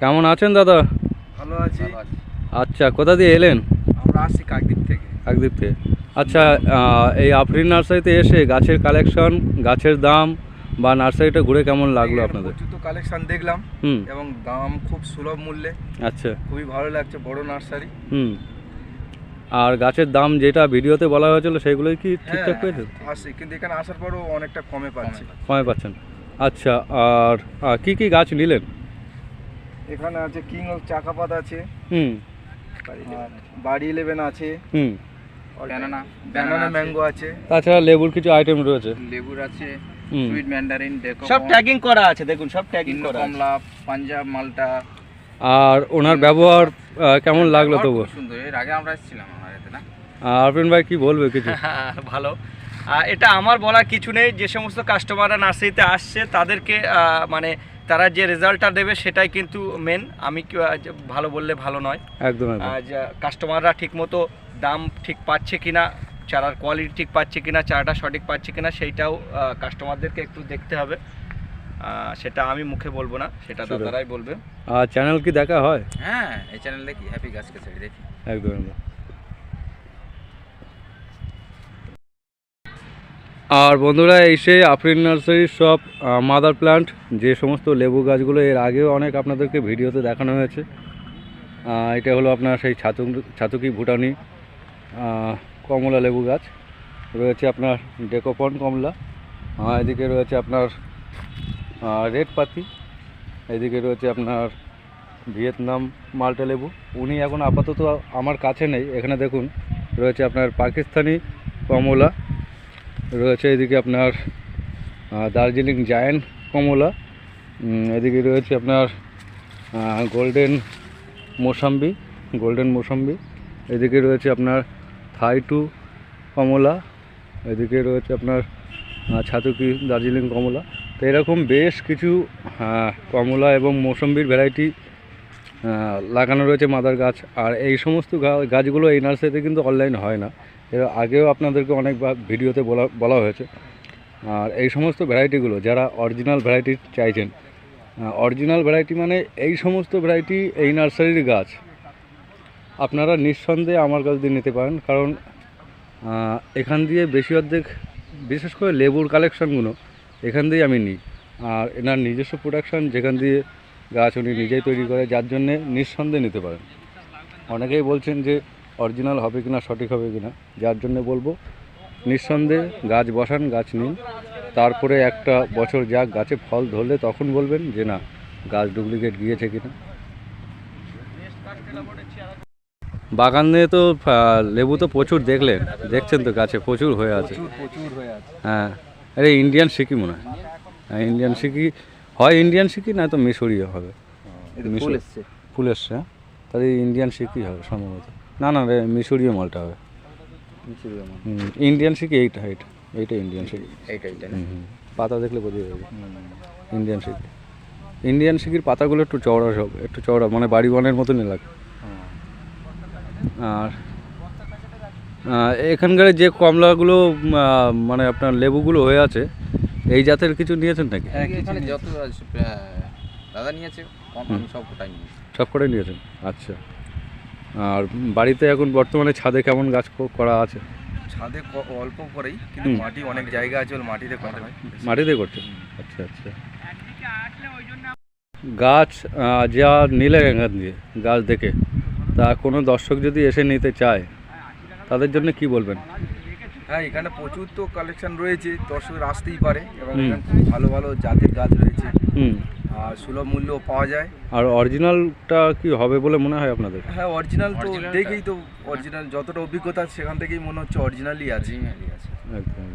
কেমন আছেন দাদা? ভালো আছি। আচ্ছা কোথা দিয়ে এলেন? আমরা আসছি কাকদ্বীপ থেকে। কাকদ্বীপ থেকে। আচ্ছা এই আফরিন নার্সারিতে এসে গাছের কালেকশন গাছের দাম বা নার্সারিটা ঘুরে কেমন লাগল আপনাদের? তো কালেকশন দেখলাম। হুম। এবং দাম খুব সুলভ মূল্যে। আচ্ছা। খুবই ভালো লাগছে বড় নার্সারি। হুম। আর গাছের দাম যেটা ভিডিওতে বলা হয়েছিল সেগুলোই কি ঠিকঠাক হ্যাঁ, পেয়েছে? আসছি কিন্তু এখানে আসার পরও অনেকটা কমে পাচ্ছি। কমে পাচ্ছেন। আচ্ছা আর কি কি গাছ নিলেন? এখানে আছে কিং অফ চাকাপাত আছে। হুম। বাড়ি ইলেভেন আছে। হুম। ব্যানানা ব্যানানা ম্যাঙ্গো আছে। তাছাড়া লেবুর কিছু আইটেম রয়েছে। লেবুর আছে সুইট ম্যান্ডারিন ডেকো সব ট্যাগিং করা আছে দেখুন সব ট্যাগিং করা কমলা পাঞ্জাব মালটা। আর ওনার ব্যবহার কেমন লাগল তবু সুন্দর। এর আগে আমরা এসেছিলাম আমার এতে না? আরফিন ভাই কি বলবে কিছু? হ্যাঁ, ভালো। এটা আমার বলার কিছু নেই। যে সমস্ত কাস্টমাররা নার্সারিতে আসছে তাদেরকে মানে তারা যে রেজাল্টটা দেবে সেটাই কিন্তু মেন আমি ভালো বললে ভালো নয়। একদম কাস্টমাররা ঠিকমতো দাম ঠিক পাচ্ছে কিনা চারার কোয়ালিটি ঠিক পাচ্ছে কিনা চারাটা সঠিক পাচ্ছে কিনা সেইটাও কাস্টমারদেরকে একটু দেখতে হবে। সেটা আমি মুখে বলব না সেটা। দাদারাই বলবে। আর চ্যানেল কি দেখা হয়? হ্যাঁ এই চ্যানেল দেখি হ্যাপি গাছকে ছেড়ে দেখি। একদম একদম আর বন্ধুরা, এই সেই আফরিন নার্সারির সব মাদার প্ল্যান্ট যে সমস্ত লেবু গাছগুলো, এর আগেও অনেক আপনাদেরকে ভিডিওতে দেখানো হয়েছে। এটা হলো আপনার সেই ছাতু ছাতুকি ভুটানি কমলা লেবু গাছ। রয়েছে আপনার ডেকোপন কমলা এদিকে রয়েছে আপনার রেড পাতি, এদিকে রয়েছে আপনার ভিয়েতনাম মাল্টা লেবু। উনি এখন আপাতত আমার কাছে নেই, এখানে দেখুন, রয়েছে আপনার পাকিস্তানি কমলা রয়েছে এদিকে আপনার দার্জিলিং জায়ান্ট কমলা এদিকে রয়েছে আপনার গোল্ডেন মোসাম্বি গোল্ডেন মোসাম্বি, এদিকে রয়েছে আপনার থাই টু কমলা, এদিকে রয়েছে আপনার ছাতুকি দার্জিলিং কমলা। তো এরকম বেশ কিছু কমলা এবং মৌসম্বির ভ্যারাইটি লাগানো রয়েছে মাদার গাছ। আর এই সমস্ত গাছগুলো এই নার্সারিতে কিন্তু অনলাইন হয় না। এর আগেও আপনাদেরকে অনেকবার ভিডিওতে বলা বলা হয়েছে। আর এই সমস্ত ভ্যারাইটিগুলো, যারা অরিজিনাল ভ্যারাইটি চাইছেন অরিজিনাল ভ্যারাইটি মানে এই সমস্ত ভ্যারাইটি এই নার্সারির গাছ। আপনারা নিঃসন্দেহে আমার কাছ দিয়ে নিতে পারেন। কারণ এখান দিয়ে বেশি অর্ধেক, বিশেষ করে লেবুর কালেকশানগুলো এখান দিয়েই আমি নিই। আর এনার নিজস্ব প্রোডাকশান যেখান দিয়ে গাছ উনি নিজেই তৈরি করে যার জন্যে নিঃসন্দেহে নিতে পারেন। অনেকেই বলছেন যে অরিজিনাল হবে কিনা সঠিক হবে কিনা যার জন্য বলব নিঃসন্দেহে গাছ বসান গাছ নিন। তারপরে একটা বছর যাক গাছে ফল ধরলে তখন বলবেন যে না গাছ ডুপ্লিকেট গিয়েছে কিনা। বাগান নিয়ে তো লেবু তো প্রচুর দেখলেন দেখছেন তো গাছে প্রচুর হয়ে আছে। প্রচুর প্রচুর হয়ে আছে। হ্যাঁ আরে ইন্ডিয়ান সিকি মনে হয়। হ্যাঁ ইন্ডিয়ান সিকি হয় ইন্ডিয়ান সিকি না তো মিশরীয় হবে। মিশর এসছে। ফুল এসছে। হ্যাঁ তাহলে ইন্ডিয়ান সিকি হবে সম্ভবত। না না রে মিশরীয় মালটা হবে। ইন্ডিয়ান সিকি এইটা এইটা এইটা ইন্ডিয়ান সিকি এইটা এইটা। পাতা দেখলে বোঝা যাবে। ইন্ডিয়ান সিকি ইন্ডিয়ান সিকির পাতাগুলো একটু চওড়া সব একটু চওড়া মানে বাড়ি বনের মতনই লাগে। আর এখানকার যে কমলাগুলো মানে আপনার লেবুগুলো হয়ে আছে এই জাতের কিছু নিয়েছেন নাকি? হ্যাঁ, এখানে যত দাদা নিয়েছে আমি সব কোটাই নিয়েছি। সব নিয়েছেন? আচ্ছা। আর বাড়িতে এখন বর্তমানে ছাদে কেমন গাছ ক- করা আছে? ছাদে ক- অল্প করেই কিন্তু মাটি অনেক জায়গা আছে ওর মাটিতে করা হয়। মাটিতে করছেন আচ্ছা আচ্ছা। গাছ যা নিলে এখান দিয়ে গাছ দেখে তা কোনো দর্শক যদি এসে নিতে চায় তাদের জন্য কি বলবেন? হ্যাঁ এখানে প্রচুর তো কালেকশন রয়েছে দর্শকের আসতেই পারে এবং এখানে খুব ভালো ভালো জাতের গাছ রয়েছে। আর সুলভ মূল্য পাওয়া যায়। আর অরিজিনালটা কি হবে বলে মনে হয় আপনাদের? হ্যাঁ অরিজিনাল তো দেখেই তো অরিজিনাল যতটা অভিজ্ঞতা সেখান থেকেই মনে হচ্ছে অরিজিনালই আছে। একদম।